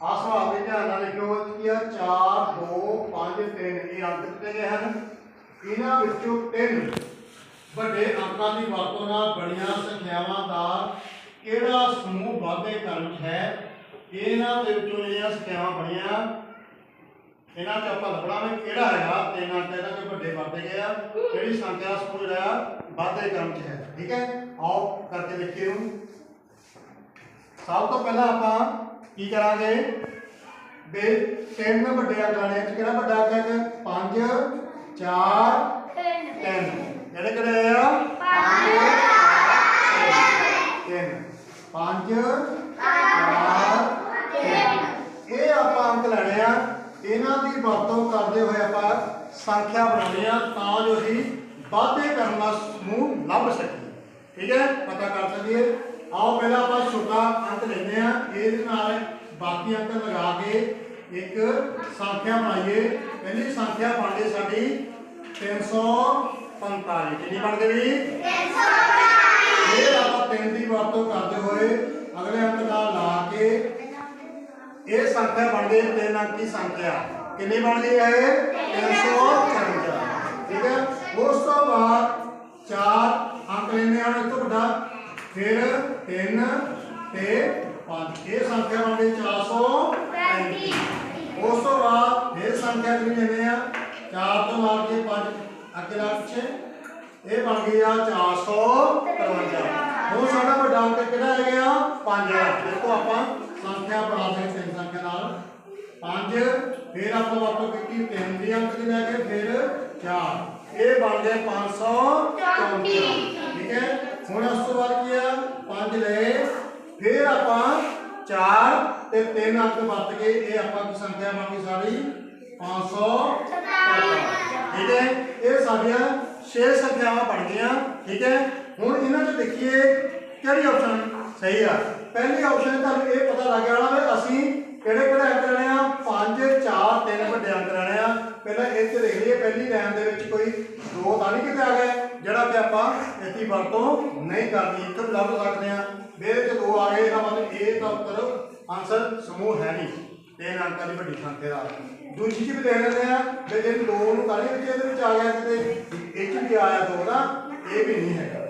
ਆ ਸਵਾਲ ਦੇ ਧਿਆਨ ਨਾਲ ਲਿਖਿਓ, ਕੀ ਆ? 4 2 5 3 ਇਹ ਅੰਕ ਦਿੱਤੇ ਗਏ ਹਨ। ਇਹਨਾਂ ਵਿੱਚੋਂ ਤਿੰਨ ਵੱਡੇ ਅੰਕਾਂ ਦੀ ਵਰਤੋਂ ਨਾਲ ਬਣੀਆਂ ਸੰਖਿਆਵਾਂ ਦਾ ਕਿਹੜਾ ਸਮੂਹ ਵਾਧੇ ਕਰਮ ਹੈ? ਇਹਨਾਂ ਦੇ ਵਿੱਚੋਂ ਜਿਹੜੀਆਂ ਸੰਖਿਆਵਾਂ ਬਣੀਆਂ, ਇਹਨਾਂ 'ਚ ਆਪਾਂ ਲੱਭਣਾ ਵੀ ਕਿਹੜਾ ਹੈਗਾ? ਤਿੰਨ ਅੰਕ ਇਹਨਾਂ 'ਚ ਵੱਡੇ ਵਰਤੇ ਗਏ ਆ। ਕਿਹੜੀ ਸੰਖਿਆ ਸਮੂਹ ਜਿਹੜਾ ਵਾਧੇ ਕਰਨ 'ਚ ਹੈ। ਠੀਕ ਹੈ? ਆਓ ਕਰਕੇ ਦੇਖੀਏ ਸਭ ਤੋਂ ਪਹਿਲਾਂ ਆਪਾਂ ਕੀ ਕਰਾਂਗੇ? ਬੇ ਤਿੰਨ ਵੱਡੇ ਅੰਕਾਂ ਨੇ ਚ ਕਿਹੜਾ ਵੱਡਾ ਅੰਕ ਹੈ? 5 4 3 ਜਿਹੜੇ ਕਿਹੜੇ ਆ? 3 5 4 ਇਹ ਆਪਾਂ ਅੰਕ ਲੈਣੇ ਆ। ਇਹਨਾਂ ਦੀ ਵਰਤੋਂ ਕਰਦੇ ਹੋਏ ਆਪਾਂ ਸੰਖਿਆ ਬਣਾਉਣੀ ਆ ਤਾਂ ਜੋ ਅਸੀਂ ਵਾਧੇ ਕਰਨ ਦਾ ਸਮੂਹ ਲੱਭ ਸਕੀਏ। ਠੀਕ ਹੈ? ਪਤਾ ਕਰ ਸਕੀਏ। ਆਓ ਪਹਿਲਾਂ ਆਪਾਂ ਆ, ਇਹਦੇ ਨਾਲ ਬਾਕੀ ਅੰਕ ਲਗਾ ਕੇ ਇੱਕ ਸੰਖਿਆ ਬਣਾਈਏ। ਪਹਿਲੀ ਸੰਖਿਆ ਬਣ ਸਾਡੀ 345 ਕਿੰਨੀ ਬਣ ਗਈ? ਇਹ ਆਪਾਂ ਤਿੰਨ ਦੀ ਵਰਤੋਂ ਕਰਦੇ ਹੋਏ ਅਗਲੇ ਅੰਕ ਨਾਲ ਲਾ ਕੇ ਇਹ ਸੰਖਿਆ ਬਣ ਗਈ ਤਿੰਨ ਅੰਕੀ ਸੰਖਿਆ। ਕਿੰਨੀ ਬਣ ਹੈ 354 ਠੀਕ ਹੈ? ਉਸ ਤੋਂ ਬਾਅਦ ਚਾਰ ਅੰਕ ਲੈਣੇ ਹਨ ਇਸ ਤੋਂ ਵੱਡਾ। ਫਿਰ 3 ਤੇ 5 ਇਹ ਸੰਖਿਆ ਬਣ ਗਈ 435 ਉਸ ਤੋਂ ਬਾਅਦ ਫਿਰ ਸੰਖਿਆ ਕਿੰਨੀ ਲੈਣੇ ਆ 4 ਤੋਂ ਲਾ ਕੇ 5 ਅੱਗੇ ਲਾ ਪਿੱਛੇ। ਇਹ ਬਣ ਗਈ ਆ 453 ਹੁਣ ਸਾਡਾ ਵੱਡਾ ਅੰਕ ਕਿਹੜਾ ਹੈ ਗਿਆ? 5 ਦੇਖੋ ਆਪਾਂ ਸੰਖਿਆ ਬਣਾ ਸਕਦੇ ਤਿੰਨ ਸੰਖਿਆ ਨਾਲ। 5 ਫਿਰ ਆਪਾਂ ਵਰਤੋਂ ਕੀਤੀ 3 ਦੀ ਅੰਕ ਦੀ ਲੈ ਕੇ ਫਿਰ 4 ਇਹ ਬਣ ਗਏ 534 ਠੀਕ ਹੈ? ਹੁਣ ਉਸ ਤੋਂ ਬਾਅਦ ਕੀ ਆ? 5 ਲਏ। ਫਿਰ ਆਪਾਂ 4 ਤੇ 3 ਅੰਕ ਵਰਤ ਕੇ ਇਹ ਆਪਾਂ ਕੀ ਸੰਖਿਆ ਬਣ ਗਈ ਸਾਡੀ 500 ਠੀਕ ਹੈ? ਇਹ ਸਾਡੀਆਂ 6 ਸੰਖਿਆਵਾਂ ਬਣ ਗਈਆਂ। ਠੀਕ ਹੈ? ਹੁਣ ਇਹਨਾਂ ਚ ਦੇਖੀਏ ਕਿਹੜੀ ਆਪਸ਼ਨ ਸਹੀ ਆ। ਪਹਿਲੀ ਆਪਸ਼ਨ ਤੁਹਾਨੂੰ ਇਹ ਪਤਾ ਲੱਗ ਜਾਣਾ ਵੀ ਅਸੀਂ ਕਿਹੜੇ ਕਿਹੜੇ ਅੰਕ ਲੈਣੇ ਆ? 5 4 3 ਵੱਡੇ ਅੰਕ ਲੈਣੇ ਆ। ਪਹਿਲਾਂ ਇਹ ਚ ਦੇਖ ਲਈਏ, ਪਹਿਲੀ ਲਾਈਨ ਦੇ ਵਿੱਚ ਕੋਈ ਦੋ ਤਾਂ ਨਹੀਂ ਕਿਤੇ ਆ ਗਏ ਜਿਹੜਾ ਕਿ ਆਪਾਂ ਇਤੀ ਵਰਤੋਂ ਨਹੀਂ ਕਰਨੀ ਇੱਕ ਲੱਭ ਸਕਦੇ ਆ ਮੇਰੇ ਚ ਦੋ ਆ ਗਏ, ਇਹਦਾ ਮਤਲਬ ਇਹ ਤਾਂ ਉੱਤਰ ਆਨਸਰ ਸਮੂਹ ਹੈ ਨਹੀਂ। ਤਿੰਨ ਅੰਕਾਂ ਦੀ ਵੱਡੀ ਸੰਖਿਆ ਦਾ ਦੂਜੀ ਚ ਵੀ ਦੇਖ ਲੈਂਦੇ ਆ ਵੀ ਜੇ ਦੋ ਨੂੰ ਤਾਂ ਵਿੱਚ ਇਹਦੇ ਵਿੱਚ ਆ ਗਿਆ ਕਿਤੇ ਇਹ ਵੀ ਆਇਆ ਦੋ ਨਾ ਇਹ ਵੀ ਨਹੀਂ ਹੈਗਾ।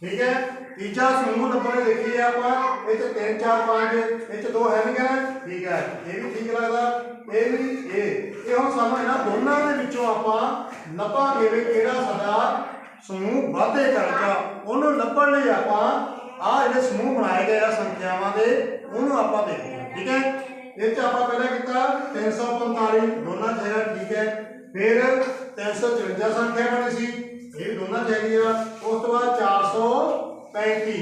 ਠੀਕ ਹੈ? ਤੀਜਾ ਸਮੂਹ ਨੰਬਰ ਦੇਖੀਏ ਆਪਾਂ, ਇਹ ਚ 3 4 5 ਇਹ ਚ ਦੋ ਹੈ ਨਹੀਂ ਕਹਿੰਦਾ ਠੀਕ ਹੈ? ਇਹ ਵੀ ਠੀਕ ਲੱਗਦਾ। ਇਹ ਵੀ ਇਹ ਇਹ ਹੁਣ ਸਾਨੂੰ ਇਹਨਾਂ ਦੋਨਾਂ ਦੇ ਵਿੱਚੋਂ ਆਪਾਂ ਲੱਭਾਂਗੇ ਵੀ ਕਿਹੜਾ ਸਾਡਾ ਸਮੂਹ ਵਾਧੇ ਕਰਦਾ ਉਹਨੂੰ ਲੱਭਣ ਲਈ ਆਪਾਂ ਆ ਜਿਹੜੇ ਸਮੂਹ ਬਣਾਏ ਗਏ ਆ ਸੰਖਿਆਵਾਂ ਦੇ, ਉਹਨੂੰ ਆਪਾਂ ਦੇਖਦੇ ਠੀਕ ਹੈ? ਇਹ ਚ ਆਪਾਂ ਪਹਿਲਾਂ ਕੀਤਾ 345 ਦੋਨਾਂ ਚ ਹੈਗਾ ਠੀਕ ਹੈ, ਫਿਰ 354 ਸੰਖਿਆ ਬਣੀ ਸੀ, ਇਹ ਦੋਨਾਂ ਚ ਹੈਗੀ ਆ, ਉਸ ਤੋਂ ਬਾਅਦ 435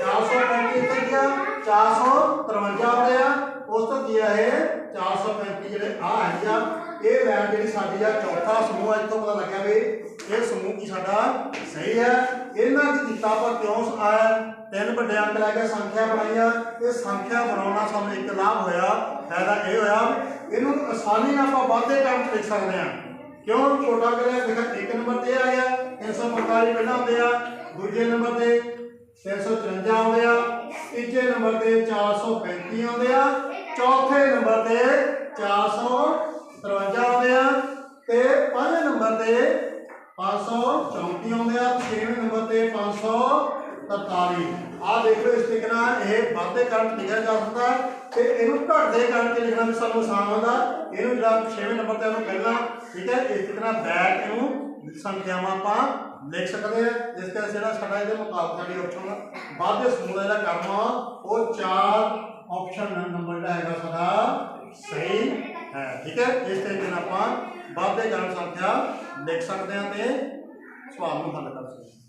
435 ਇੱਥੇ ਗਿਆ 453 ਆਉਂਦੇ ਆ ਉਸ ਤੋਂ ਕੀ ਆ ਇਹ? 435 ਜਿਹੜੇ ਆ ਹੈਗੀ ਆ, ਇਹ ਲੈਣ ਜਿਹੜੀ ਸਾਡੀ ਆ ਚੌਥਾ ਸਮੂਹ ਆ, ਇੱਥੋਂ ਪਤਾ ਲੱਗਿਆ ਵੀ ਇਹ ਸਮੂਹ ਕੀ ਸਾਡਾ? ਸਹੀ ਹੈ। ਇਹਨਾਂ ਦੀ ਦਿੱਤਾ ਪਰ ਕਿਉਂ ਆਇਆ? ਤਿੰਨ ਵੱਡੇ ਅੰਕ ਲੈ ਕੇ ਸੰਖਿਆ ਬਣਾਈ ਇਹ ਸੰਖਿਆ ਬਣਾਉਣਾ ਸਾਨੂੰ ਇੱਕ ਲਾਭ ਹੋਇਆ। ਫਾਇਦਾ ਇਹ ਹੋਇਆ ਇਹਨੂੰ ਆਸਾਨੀ ਨਾਲ ਆਪਾਂ ਵਾਧੇ ਕੰਮ ਲਿਖ ਸਕਦੇ ਆ ਕਿਉਂ? ਛੋਟਾ ਕਰਿਆ, ਦੇਖਾ, ਇੱਕ ਨੰਬਰ ਤੇ ਆ ਗਿਆ 345 ਪਹਿਲਾਂ ਹੁੰਦੇ ਆ। ਦੂਜੇ ਨੰਬਰ ਤੇ 354 ਆਉਂਦੇ ਆ। ਤੀਜੇ ਨੰਬਰ ਤੇ 435 ਆਉਂਦੇ ਆ। ਚੌਥੇ ਨੰਬਰ ਤੇ 453 ਆਉਂਦੇ ਆ। ਤੇ ਪੰਜ ਨੰਬਰ ਤੇ 534 ਆਉਂਦੇ ਆ ਛੇਵੇਂ ਨੰਬਰ ਤੇ? 543 ਆ ਦੇਖ ਲਓ ਇਸ ਤਰੀਕੇ ਨਾਲ ਇਹ ਵਾਧੇ ਕਰਨ ਲਿਖਿਆ ਜਾ ਸਕਦਾ ਤੇ ਇਹਨੂੰ ਘਟਦੇ ਕਰਕੇ ਲਿਖਣਾ ਵੀ ਸਾਨੂੰ ਆਸਾਨ ਹੁੰਦਾ ਇਹਨੂੰ ਜਿਹੜਾ ਛੇਵੇਂ ਨੰਬਰ ਤੇ ਉਹਨੂੰ ਪਹਿਲਾਂ ਠੀਕ ਹੈ? ਇਸ ਤਰੀਕੇ ਨਾਲ ਬੈਕ ਇਹਨੂੰ ਸੰਖਿਆਵਾਂ ਆਪਾਂ ਲਿਖ ਸਕਦੇ ਆ ਜਿਸ ਕਰਕੇ ਜਿਹੜਾ ਸਾਡਾ ਇਹਦੇ ਮੁਤਾਬਕ ਸਾਡੀ ਆਪਸ਼ਨ ਵਾਧੇ ਸਮੂਹ ਦਾ ਜਿਹੜਾ ਕਰਮ ਆ ਉਹ ਚਾਰ ਆਪਸ਼ਨ ਨੰਬਰ ਜਿਹੜਾ ਹੈਗਾ ਸਾਡਾ ਹੈ, ਠੀਕ ਹੈ? ਇਸ ਤਰੀਕੇ ਨਾਲ ਆਪਾਂ ਵਾਧੇ ਕਰਨ ਸੰਖਿਆ ਲਿਖ ਸਕਦੇ ਹਾਂ ਤੇ ਸਵਾਲ ਨੂੰ ਹੱਲ ਕਰ ਸਕਦੇ ਹਾਂ।